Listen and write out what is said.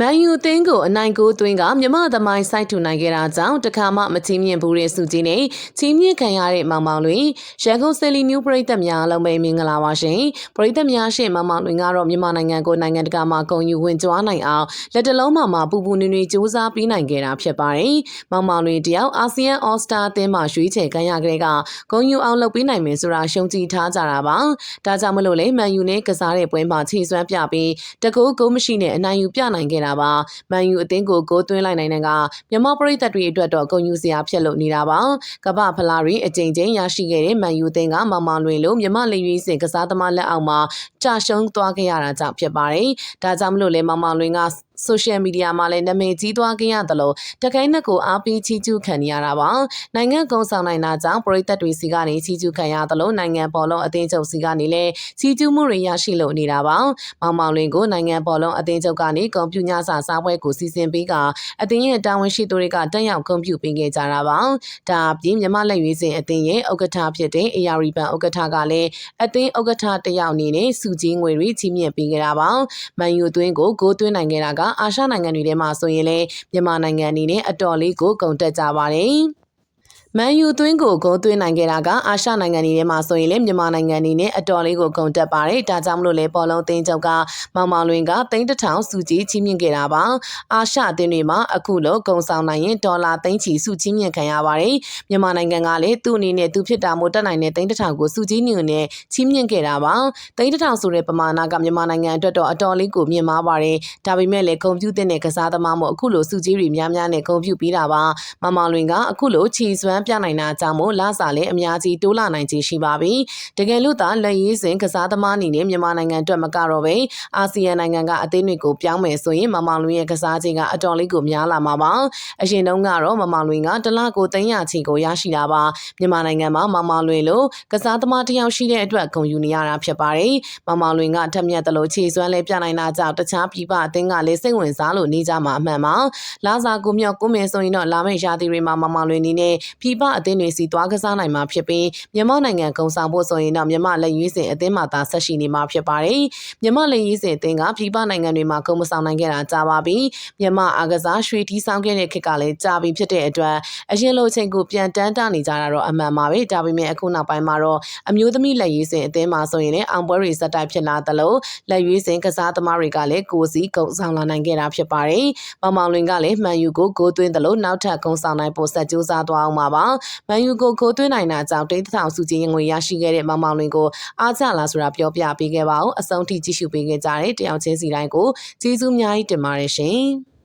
မန်ယူအသင်းကိုအနိုင်ကိုသွင်းကမြမသမိုင်းစိုက်ထူနိုင်ခဲ့တာကြောင့်တခါမှမချီးမြှင့်ဘူးတဲ့စုကြီးနဲ့ချီးမြှင့်ခံရတဲ့မောင်မောင်လွင်ရန်ကုန်စယ်လီနျူပရိသတ်များလုံးပဲမင်္ဂလာပါရှင်ပရိသတ်များရှင်မောင်မောင်လွင်ကတော့မြန်မာနိုင်ငံကိုနိုင်ငံတကာမှာဂုဏ်ယူဝင်ကြွားနိုင်အောင်လက်တလုံးမှာမှာပူပူနွေ့နွေ့စူးစမ်းပြီးနိုင်ခဲ့တာဖြစ်ပါတယ်မောင်မောင်လွင်တယောက်အာဆီယံအော်စတာအသင်းမှာရွေးချယ်ခံရကြတဲ့ကဂုဏ်ယူအောင်လုပ်ပြီးနိုင်မယ်ဆိုတာရှုံကြည်ထားကြတာပါဒါကြောင့်မလို့လေမန်ယူနဲ့ကစားတဲ့ပွဲမှာခြေစွမ်းပြပြီးတကူဂိုးမရှိနဲ့အနိုင်ယူပြနိုင်ခဲ့တာပါမန်ယူအသင်းကိုဂိုးသွင်းလိုက်နိုင်တဲ့ကမြန်မာပရိသတ်တွေအတွက်တော့ဂုဏ်ယူစရာဖြစ်လို့နေတာပါကမ္ဘာဖလားတွေအကြိမ်ကြိမ်ရရှိခဲ့တဲ့မန်ယူအသင်းကမမလွင်လို့မြန်မာလေရွေးစင်ကစားသမားလက်အောက်မှာကြာရှုံးသွားခဲ့ရတာကြောင့်ဖြစ်ပါတယ်ဒါကြောင့်မလို့လေမမလွင်က ဆိုရှယ်မီဒီယာမှာလည်းနာမည်ကြီးသွားခဲ့ရသလိုတကိုင်းနှစ်ကိုအားပေးချီးကျူးခံရတာပါနိုင်ငံကုံဆောင်နိုင်တာကြောင့်ပရိသတ်တွေစီကနေချီးကျူးခံရသလိုနိုင်ငံပေါ်လုံးအသင်းချုပ်စီကနေလည်းချီးကျူးမှုတွေရရှိလို့နေတာပါမောင်မောင်လွင်ကိုနိုင်ငံပေါ်လုံးအသင်းချုပ်ကနေကွန်ပျူတာစာစားပွဲကိုစီစဉ်ပေးကအသင်းရဲ့တာဝန်ရှိသူတွေကတက်ရောက်ကွန်ပျူပေးခဲ့ကြတာပါဒါအပြင်မြမလက်ရွေးစင်အသင်းရဲ့ဥက္ကဋ္ဌဖြစ်တဲ့ AR ဘန်ဥက္ကဋ္ဌကလည်းအသင်းဥက္ကဋ္ဌတယောက်အနေနဲ့စုကြီးငွေတွေချီးမြှင့်ပေးခဲ့တာပါမန်ယူသွင်းကိုဂိုးသွင်းနိုင်ခဲ့တာကအာရှနိုင်ငံတွေထဲမှာဆိုရင်လည်းမြန်မာနိုင်ငံအနေနဲ့အတော်လေးကိုဂုဏ်တက်ကြပါတယ်။ မန်ယူသွင်းကိုဂုံးသွင်းနိုင်ခဲ့တာကအာရှနိုင်ငံတွေထဲမှာဆိုရင်လည်းမြန်မာနိုင်ငံအနေနဲ့အတော်လေးကိုဂုဏ်တက်ပါတယ်။ဒါကြောင့်မလို့လေပေါ်လုံးသင်းချုပ်ကမောင်မောင်လွင်ကသိန်းတစ်ထောင်စုကြီးချီးမြှင့်ခဲ့တာပါ။အာရှအသင်းတွေမှာအခုလိုဂုံဆောင်နိုင်ရင်ဒေါ်လာသိန်းချီစုချီးမြှင့်ခံရပါတယ်။မြန်မာနိုင်ငံကလည်းသူ့အနေနဲ့သူဖြစ်တာမို့တက်နိုင်တဲ့သိန်းတစ်ထောင်ကိုစုကြီးညွန့်နဲ့ချီးမြှင့်ခဲ့တာပါ။သိန်းတစ်ထောင်ဆိုတဲ့ပမာဏကမြန်မာနိုင်ငံအတွက်တော့အတော်လေးကိုမြင့်မားပါတယ်။ဒါပေမဲ့လည်းဂုံပြူတဲ့ကစားသမားမို့အခုလိုစုကြီးတွေများများနဲ့ဂုံပြူပြီးတာပါ။မောင်မောင်လွင်ကအခုလိုချီစွမ်းပြနိုင်တာကြောင့်မို့လစာလည်းအများကြီးတိုးလာနိုင်ခြေရှိပါပြီ။တကယ်လို့သာလက်ရေးစဉ်ကစားသမားအနေနဲ့မြန်မာနိုင်ငံအတွက်မကတော့ပဲအာဆီယံနိုင်ငံကအသင်းတွေကိုပြောင်းမယ်ဆိုရင်မမောင်လွင်ရဲ့ကစားခြင်းကအတော်လေးကိုများလာမှာပါ။အရင်တုန်းကတော့မမောင်လွင်ကတလကိုသိန်းရချီကိုရရှိတာပါ။မြန်မာနိုင်ငံမှာမမောင်လွင်လိုကစားသမားတစ်ယောက်ရှိတဲ့အတွက်ဂုဏ်ယူနေရတာဖြစ်ပါတယ်။မမောင်လွင်ကထက်မြက်တယ်လို့ခြေစွမ်းလဲပြနိုင်တာကြောင့်တခြားပြည်ပအသင်းကလည်းစိတ်ဝင်စားလို့နေကြမှာအမှန်ပါ။လာစာကိုမြောက်ကိုမယ်ဆိုရင်တော့လာမယ့်ရာသီတွေမှာမမောင်လွင်နေနဲ့ပြည်ပအသင်းတွေစီသွားကစားနိုင်မှာဖြစ်ပြီးမြန်မာနိုင်ငံကုံဆောင်ဖို့ဆိုရင်တော့မြန်မာလက်ရွေးစင်အသင်းမှာသာဆက်ရှိနေမှာဖြစ်ပါတယ်။မြန်မာလက်ရွေးစင်အသင်းကပြည်ပနိုင်ငံတွေမှာကုံမဆောင်နိုင်ခဲ့တာကြာပါပြီ။မြန်မာအားကစားရွှေတီးဆောင်ခဲ့တဲ့ခေတ်ကလည်းကြာပြီဖြစ်တဲ့အတွက်အရင်လိုချိန်ကိုပြန်တန်းတနေကြတာတော့အမှန်ပါပဲ။ဒါပေမဲ့အခုနောက်ပိုင်းမှာတော့အမျိုးသမီးလက်ရွေးစင်အသင်းမှာဆိုရင်လည်းအောင်ပွဲတွေစက်တိုက်ဖြစ်လာသလိုလက်ရွေးစင်ကစားသမားတွေကလည်းကိုစီကုံဆောင်လာနိုင်ခဲ့တာဖြစ်ပါတယ်။မောင်မောင်လွင်ကလည်းမှန်ယူကိုဂိုးသွင်းသလိုနောက်ထပ်ကုံဆောင်နိုင်ဖို့ဆက်ကြိုးစားသွားအောင်ပါပါ။မှန်ယူကိုဂိုးသွင်းနိုင်တာကြောင့်တိတ်ထောင်စုချင်းငွေရရှိခဲ့တဲ့မောင်မောင်လွင်ကိုအားကြလားဆိုတာပြောပြပေးခဲ့ပါဦးအဆုံးထိကြည့်ရှုပေးခဲ့ကြတဲ့တယောက်ချင်းစီတိုင်းကိုကျေးဇူးအများကြီးတင်ပါတယ်ရှင်။